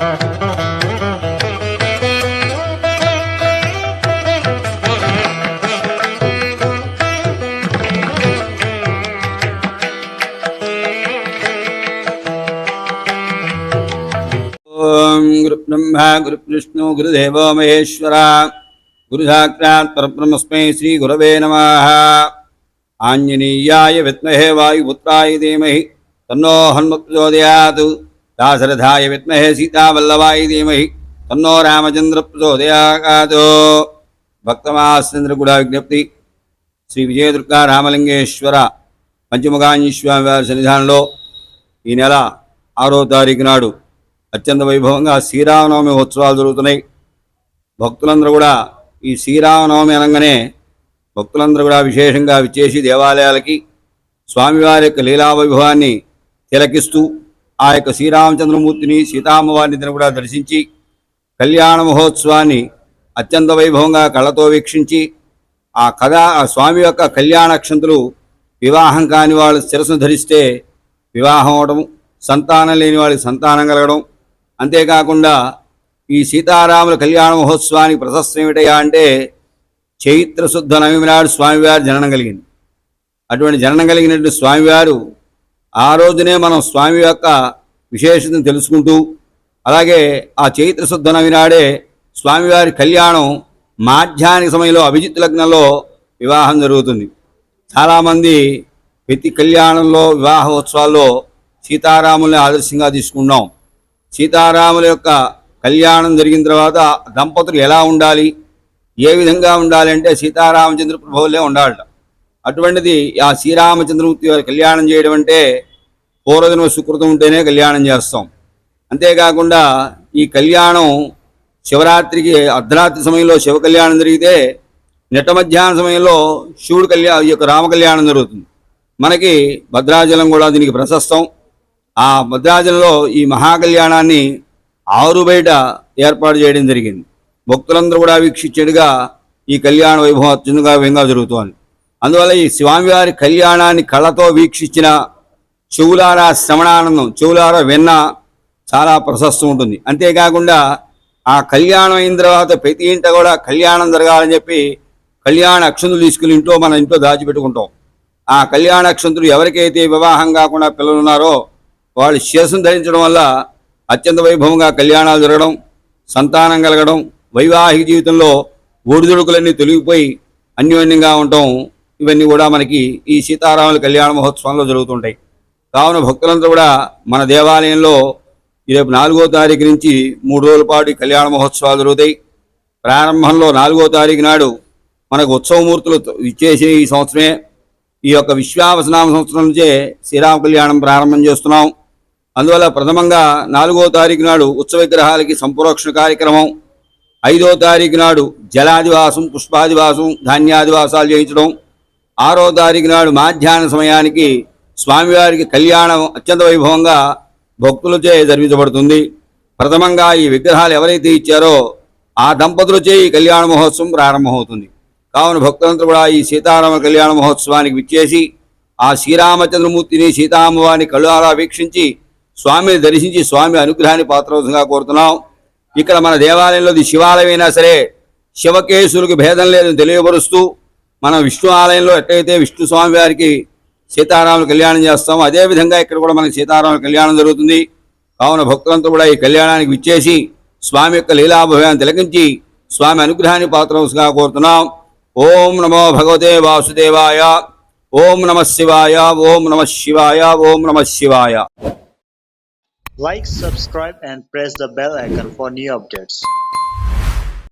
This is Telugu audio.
गुरुब्रह्मा गुरुविष्णु गुरुदेवो महेश्वरा गुरुसाक्षात् परब्रह्मस्मै श्रीगुरवे नमः। आञ्जनेयाय विद्महे वायुपुत्राय धीमहि, तन्नो हनुमत् प्रचोदयात् దాశరథాయ విద్మహే సీతావల్లభాయ ధీమహి. తన్నో రామచంద్ర ప్రచోదయాత్. భక్తమాశ్చంద్ర కూడా విజ్ఞప్తి శ్రీ విజయదుర్గా రామలింగేశ్వర పంచముఖాంజీస్వామి వారి సన్నిధానంలో ఈ నెల ఆరో తారీఖు నాడు అత్యంత వైభవంగా శ్రీరామనవమి ఉత్సవాలు జరుగుతున్నాయి. భక్తులందరూ కూడా ఈ శ్రీరామనవమి అనగానే భక్తులందరూ కూడా విశేషంగా విచ్చేసి దేవాలయాలకి స్వామివారి యొక్క లీలా వైభవాన్ని తిలకిస్తూ ఆ యొక్క శ్రీరామచంద్రమూర్తిని సీతామ్మవారిని కూడా దర్శించి కళ్యాణ మహోత్సవాన్ని అత్యంత వైభవంగా కళ్ళతో వీక్షించి ఆ కథ ఆ స్వామి యొక్క కళ్యాణ క్షంతులు వివాహం కాని వాళ్ళు శిరస్సును ధరిస్తే వివాహం అవడం సంతానం లేని వాళ్ళకి సంతానం కలగడం. అంతేకాకుండా ఈ సీతారాముల కళ్యాణ మహోత్సవానికి ప్రశస్తం ఏమిటయా అంటే చైత్ర శుద్ధ నవమి నాడు స్వామివారి జననం కలిగింది. అటువంటి జననం కలిగినటువంటి స్వామివారు ఆ రోజునే మనం స్వామి యొక్క విశేషతను తెలుసుకుంటూ అలాగే ఆ చైత్ర శుద్ధ నవమి నాడే స్వామివారి కళ్యాణం మాధ్యాహ్న సమయంలో అభిజిత్ లగ్నంలో వివాహం జరుగుతుంది. చాలామంది ప్రతి కళ్యాణంలో వివాహ ఉత్సవాల్లో సీతారాముల్ని ఆదర్శంగా తీసుకున్నాం సీతారాముల యొక్క కళ్యాణం జరిగిన తర్వాత దంపతులు ఎలా ఉండాలి? ఏ విధంగా ఉండాలి అంటే సీతారామచంద్ర ప్రభువులే ఉండాలట. అటువంటిది ఆ శ్రీరామచంద్రమూర్తి వారి కళ్యాణం చేయడం అంటే పూర్వజన్మ సుకృతం ఉంటేనే కళ్యాణం చేస్తాం. అంతేకాకుండా ఈ కళ్యాణం శివరాత్రికి అర్ధరాత్రి సమయంలో శివ కళ్యాణం జరిగితే నిట్ట మధ్యాహ్న సమయంలో శివుడు కళ్యాణ ఈ యొక్క రామ కళ్యాణం జరుగుతుంది. మనకి భద్రాచలం కూడా దీనికి ప్రశస్తం. ఆ భద్రాచలంలో ఈ మహాకళ్యాణాన్ని ఆరు బయట ఏర్పాటు చేయడం జరిగింది. భక్తులందరూ కూడా వీక్షించేట్టుగా ఈ కళ్యాణ వైభవం అత్యంతగా వేగంగా జరుగుతోంది. అందువల్ల ఈ స్వామివారి కళ్యాణాన్ని కళ్ళతో వీక్షించిన చెవులారా శ్రవణానందం చెవులారా విన్న చాలా ప్రశస్తం ఉంటుంది. అంతేకాకుండా ఆ కళ్యాణం అయిన తర్వాత ప్రతి ఇంట కూడా కళ్యాణం జరగాలని చెప్పి కళ్యాణ అక్షంతులు తీసుకుని ఇంట్లో మన ఇంట్లో దాచిపెట్టుకుంటాం. ఆ కళ్యాణ అక్షంతులు ఎవరికైతే వివాహం కాకుండా పిల్లలు ఉన్నారో వాళ్ళు శిరస్సును ధరించడం వల్ల అత్యంత వైభవంగా కళ్యాణాలు జరగడం సంతానం కలగడం వైవాహిక జీవితంలో ఒడిదుడుకులన్నీ తొలగిపోయి అన్యోన్యంగా ఉండటం ఇవన్నీ కూడా మనకి ఈ సీతారాముల కళ్యాణ మహోత్సవంలో జరుగుతుంటాయి. కావున భక్తులంతా కూడా మన దేవాలయంలో రేపు నాలుగో తారీఖు నుంచి మూడు రోజుల పాటు కళ్యాణ మహోత్సవాలు జరుగుతాయి. ప్రారంభంలో నాలుగో తారీఖు నాడు మనకు ఉత్సవమూర్తులు ఇచ్చేసి ఈ సంవత్సరమే ఈ యొక్క విశ్వావసనామ సంవత్సరం నుంచే శ్రీరామ కళ్యాణం ప్రారంభం చేస్తున్నాం. అందువల్ల ప్రథమంగా నాలుగో తారీఖు నాడు ఉత్సవ విగ్రహాలకి సంప్రోక్షణ కార్యక్రమం. ఐదో తారీఖు నాడు జలాదివాసం పుష్పాదివాసం ధాన్యాదివాసాలు చేయించడం. ఆరో తారీఖు నాడు మాధ్యాహ్న సమయానికి స్వామివారికి కళ్యాణం అత్యంత వైభవంగా భక్తులచే జరిపించబడుతుంది. ప్రథమంగా ఈ విగ్రహాలు ఎవరైతే ఇచ్చారో ఆ దంపతులచే ఈ కళ్యాణ మహోత్సవం ప్రారంభమవుతుంది. కావున భక్తులంతా కూడా ఈ సీతారామ కళ్యాణ మహోత్సవానికి విచ్చేసి ఆ శ్రీరామచంద్రమూర్తిని సీతామ్మవారిని కళ్ళారా వీక్షించి స్వామిని దర్శించి స్వామి అనుగ్రహాన్ని పాత్రవసంగా కోరుతున్నాం. ఇక్కడ మన దేవాలయంలో శివాలయమైనా సరే శివకేశులకు భేదం లేదని తెలియపరుస్తూ మన విష్ణు ఆలయంలో ఎట్లయితే విష్ణు స్వామి వారికి సీతారాములు కళ్యాణం చేస్తామో అదేవిధంగా ఇక్కడ కూడా మనకి సీతారాముల కళ్యాణం జరుగుతుంది. కావున భక్తులంతా కూడా ఈ కళ్యాణానికి విచ్చేసి స్వామి యొక్క లీలాభయాన్ని తిలకించి స్వామి అనుగ్రహాన్ని పాత్రవసంగా కోరుతున్నాం. ఓం నమో భగవతే వాసుదేవాయ ఓం నమ శివాయ ఓం నమ శివాయ ఓం నమ శివాయ. Like subscribe and press the bell icon for new updates